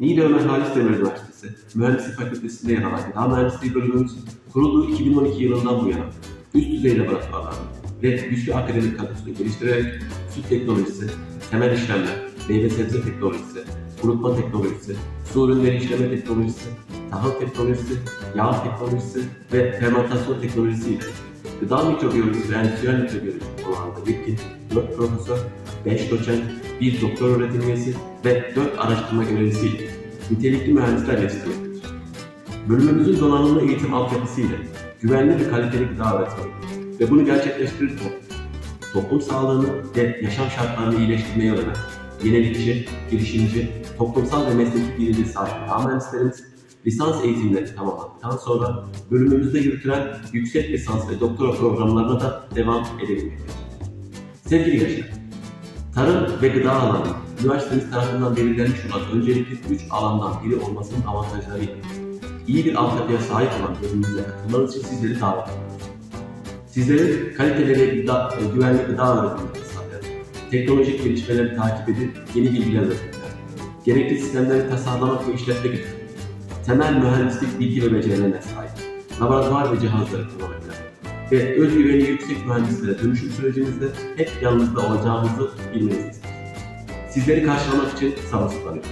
Niğde Ömer Halis Demir Üniversitesi Mühendislik Fakültesi'nde yer alan gıda mühendisliği bölümümüz kurulduğu 2012 yılından bu yana üst düzey laboratuvarlar ve güçlü akademik kadrosunu geliştirerek süt teknolojisi, temel işlemler, meyve sebze teknolojisi, kurutma teknolojisi, su ürünleri işleme teknolojisi, tahıl teknolojisi, yağ teknolojisi ve fermentasyon teknolojisiyle gıda mikrobiyolojisi ve endüstriyel mikrobiyoloji alanında yetkin 4 profesör, 5 doçent, 1 doktor öğretim üyesi ve 4 araştırma görevlisiyle nitelikli mühendisler yetiştirmektedir. Bölümümüzün donanımlı eğitim altyapısıyla güvenli ve kaliteli gıda öğretmeni ve bunu gerçekleştirirken toplum sağlığını ve yaşam şartlarını iyileştirmeye yönelen yenilikçi, girişimci, toplumsal ve mesleki bilinci sahip gıda mühendislerimiz lisans eğitimleri tamamladıktan sonra bölümümüzde yürütülen yüksek lisans ve doktora programlarına da devam edebilmektedir. Sevgili gençler, tarım ve gıda alanı üniversitemiz tarafından belirlenmiş olan öncelikli üç alandan biri olmasının avantajlarıyla iyi bir altyapıya sahip olan bölümümüze katılmanız için sizleri davet ediyoruz. Sizleri kaliteli ve gıda, e, güvenli gıda öğretimini sağlayan, teknolojik gelişmeleri takip edip yeni bilgiler öğretmen, gerekli sistemleri tasarlamak ve işletmek için temel mühendislik bilgi ve becerilerine sahip, laboratuvar ve cihazları kullanabilen ve özgüveni yüksek mühendislere dönüşüm sürecimizde hep yanınızda olacağımızı bilmenizi. Sizleri karşılamak için sabırsızlanıyorum.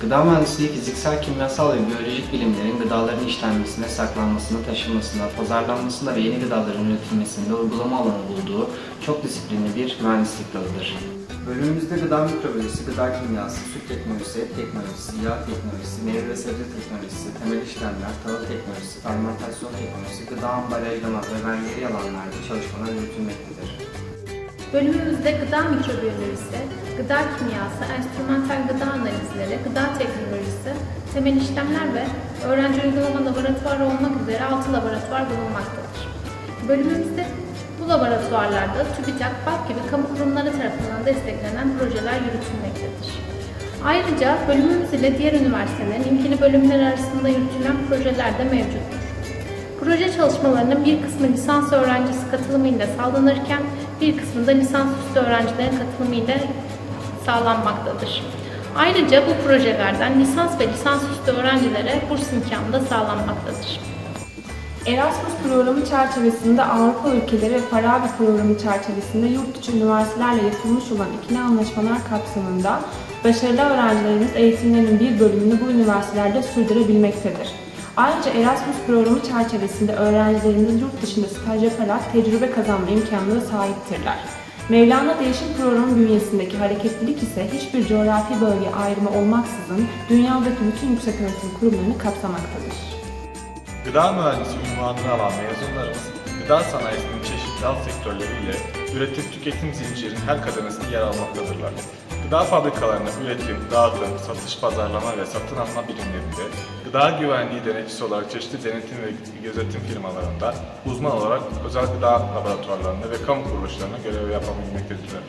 Gıda mühendisliği fiziksel, kimyasal ve biyolojik bilimlerin gıdaların işlenmesine, saklanmasına, taşınmasına, pazarlanmasına ve yeni gıdaların üretilmesinde uygulama alanı bulduğu çok disiplinli bir mühendislik dalıdır. Bölümümüzde gıda mikrobiyolojisi, gıda kimyası, süt teknolojisi, et teknolojisi, yağ teknolojisi, meyve ve sebze teknolojisi, temel işlemler, tahıl teknolojisi, fermentasyon teknolojisi, gıda ambalajlama ve benzeri alanlarda çalışmalar yürütülmektedir. Bölümümüzde gıda mikrobiyolojisi, gıda kimyası, enstrümantal gıda analizleri, gıda teknolojisi, temel işlemler ve öğrenci uygulama laboratuvarı olmak üzere 6 laboratuvar bulunmaktadır. Bölümümüzde bu laboratuvarlarda TÜBİTAK, BAK gibi kamu kurumları tarafından desteklenen projeler yürütülmektedir. Ayrıca bölümümüz ile diğer üniversitelerin ilgili bölümler arasında yürütülen projeler de mevcuttur. Proje çalışmalarının bir kısmı lisans öğrencisi katılımıyla sağlanırken bir kısmı da lisansüstü öğrencilerin katılımıyla sağlanmaktadır. Ayrıca bu projelerden lisans ve lisansüstü öğrencilere burs imkanı da sağlanmaktadır. Erasmus programı çerçevesinde Avrupa ülkeleri ve Farabi programı çerçevesinde yurt dışı üniversitelerle yapılmış olan ikili anlaşmalar kapsamında başarılı öğrencilerimiz eğitimlerinin bir bölümünü bu üniversitelerde sürdürebilmektedir. Ayrıca Erasmus programı çerçevesinde öğrencilerimiz yurt dışında staj yaparak tecrübe kazanma imkanına sahiptirler. Mevlana Değişim Programı bünyesindeki hareketlilik ise hiçbir coğrafi bölge ayrımı olmaksızın dünyadaki bütün yükseköğretim kurumlarını kapsamaktadır. Gıda mühendisi unvanını alan mezunlarımız, gıda sanayisinin çeşitli alt sektörleriyle üretim tüketim zincirinin her kademesinde yer almaktadırlar. Gıda fabrikalarında üretim, dağıtım, satış pazarlama ve satın alma birimlerinde, gıda güvenliği denetçisi olarak çeşitli denetim ve gözetim firmalarında, uzman olarak özel gıda laboratuvarlarında ve kamu kuruluşlarında görev yapabilmektedirler.